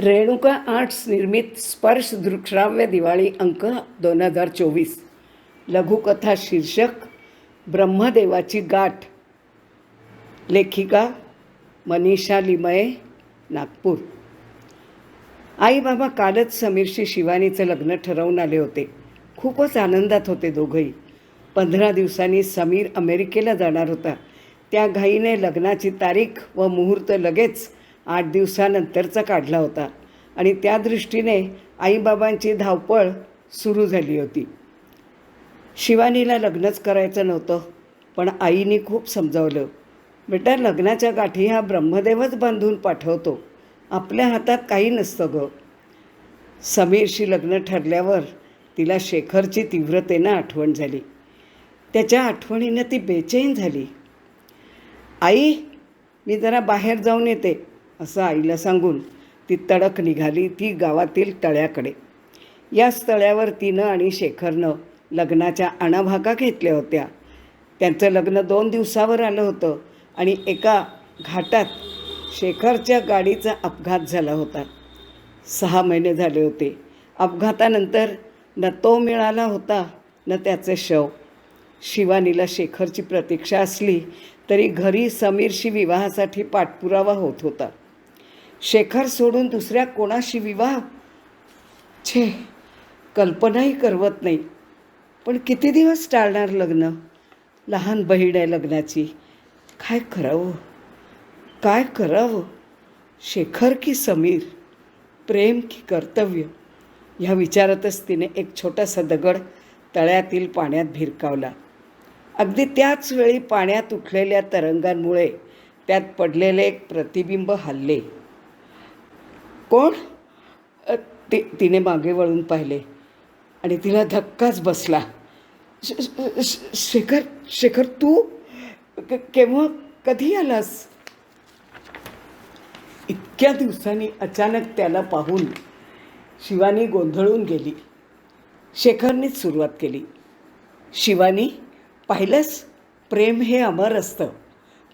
Renuka arts निर्मित स्पर्श दृक्श्राव्य दिवाळी अंक दोन हजार चोवीस. लघुकथा शीर्षक ब्रह्मदेवाची गाठ. लेखिका मनीषा लिमये नागपूर. आई बाबा कालच समीरशी शिवानीचं लग्न ठरवून आले होते. खूपच आनंदात होते दोघंही. पंधरा दिवसांनी समीर अमेरिकेला जाणार होता. त्या घाईने लग्नाची तारीख व मुहूर्त लगेच आठ दिवसानंतरचा काढला होता. आणि त्या दृष्टीने आईबाबांची धावपळ सुरू झाली होती. शिवानीला लग्नच करायचं नव्हतं पण आईने खूप समजावलं. बेटा लग्नाच्या गाठी हा ब्रह्मदेवच बांधून पाठवतो. आपल्या हातात काही नसतं गं. समीरशी लग्न ठरल्यावर तिला शेखरची तीव्रतेनं आठवण झाली. त्याच्या आठवणीनं ती बेचैन झाली. आई मी जरा बाहेर जाऊन येते. असं आईला सांगून ती तडक निघाली ती गावातील तळ्याकडे. याच तळ्यावर तिनं आणि शेखरनं लग्नाच्या अणाभाका घेतल्या होत्या. त्यांचं लग्न दोन दिवसावर आलं होतं आणि एका घाटात शेखरच्या गाडीचा अपघात झाला होता. सहा महिने झाले होते. अपघातानंतर न तो मिळाला होता न त्याचे शव. शिवानीला शेखरची प्रतीक्षा असली तरी घरी समीरशी विवाहासाठी पाठपुरावा होत होता. शेखर सोडून दुसऱ्या कोणाशी विवाह? छे कल्पनाही करवत नाही. पण किती दिवस टाळणार लग्न? लहान बहीण आहे लग्नाची. काय करावं? काय करावं? शेखर की समीर? प्रेम की कर्तव्य? ह्या विचारातच तिने एक छोटासा दगड तळ्यातील पाण्यात भिरकावला. अगदी त्याच वेळी पाण्यात उठलेल्या तरंगांमुळे त्यात पडलेले एक प्रतिबिंब हल्ले. कोण? ति तिने मागे वळून पाहिले. आणि तिला धक्काच बसला. श- श- शेखर शेखर तू केव्हा कधी आलास? इतक्या दिवसांनी अचानक त्याला पाहून शिवानी गोंधळून गेली. शेखरनेच सुरुवात केली. शिवानी पाहिलंस? प्रेम हे अमर असतं.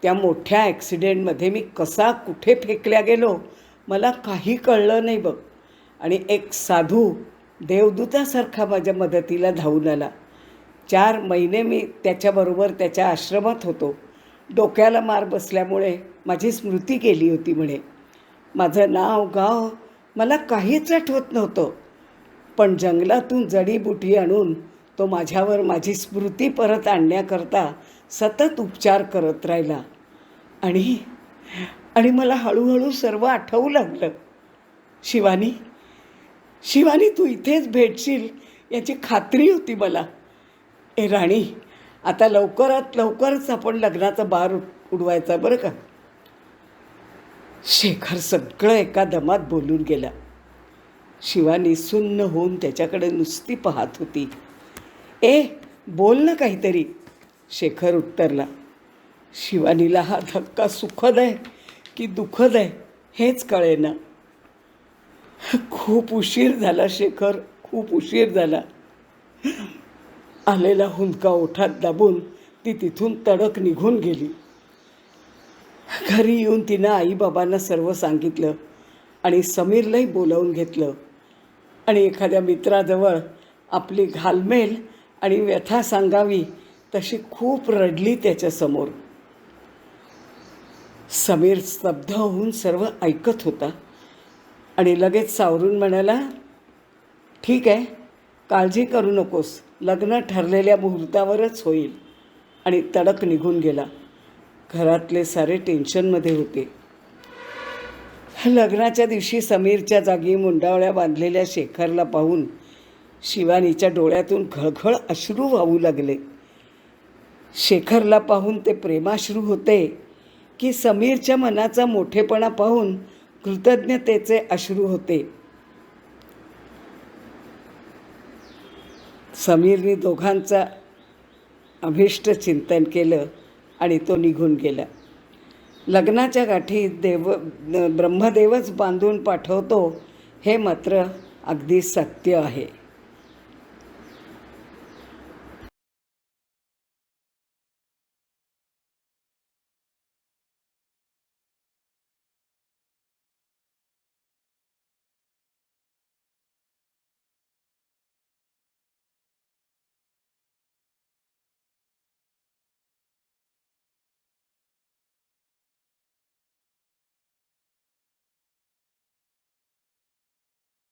त्या मोठ्या ॲक्सिडेंटमध्ये मी कसा कुठे फेकल्या गेलो? मला काही कळलं नाही बघ. आणि एक साधू देवदूतासारखा माझ्या मदतीला धावून आला. चार महिने मी त्याच्याबरोबर त्याच्या आश्रमात होतो. डोक्याला मार बसल्यामुळे माझी स्मृती गेली होती म्हणे. माझं नाव गाव मला काहीच आठवत नव्हतं. पण जंगलातून जडीबुटी आणून तो माझ्यावर माझी स्मृती परत आणण्याकरता सतत उपचार करत राहिला. आणि आणि मला हळूहळू सर्व आठवू लागलं. शिवानी शिवानी तू इथेच भेटशील याची खात्री होती मला. ए राणी आता लवकरात लवकरच आपण लग्नाचा बार उड- उडवायचा बरं का? शेखर सगळं एका दमात बोलून गेला. शिवानी सुन्न होऊन त्याच्याकडे नुसती पाहत होती. ए बोल ना काहीतरी. शेखर उत्तरला. शिवानीला हा धक्का सुखद आहे. की दुःखद आहे हेच कळेना. खूप उशीर झाला शेखर. खूप उशीर झाला. आलेला हुंदका ओठात दाबून ती तिथून तडक निघून गेली. घरी येऊन तिनं आईबाबांना सर्व सांगितलं आणि समीरलाही बोलावून घेतलं. आणि एखाद्या मित्राजवळ आपली घालमेल आणि व्यथा सांगावी तशी खूप रडली त्याच्यासमोर. समीर स्तब्ध होऊन सर्व ऐकत होता. आणि लगेच सावरून म्हणाला ठीक आहे काळजी करू नकोस. लग्न ठरलेल्या मुहूर्तावरच होईल. आणि तडक निघून गेला. घरातले सारे टेन्शनमध्ये होते. लग्नाच्या दिवशी समीरच्या जागी मुंडावळ्या बांधलेल्या शेखरला पाहून शिवानीच्या डोळ्यातून घळघळ अश्रू वाहू लागले. शेखरला पाहून ते प्रेमाश्रू होते. की समीरच्या मनाचा मोठेपणा पाहून कृतज्ञतेचे अश्रू होते. समीरने दोघांचा अभिष्ट चिंतन केलं आणि तो निघून गेला. लग्नाच्या गाठी देव ब्रह्मदेवच बांधून पाठवतो हे मात्र अगदी सत्य आहे.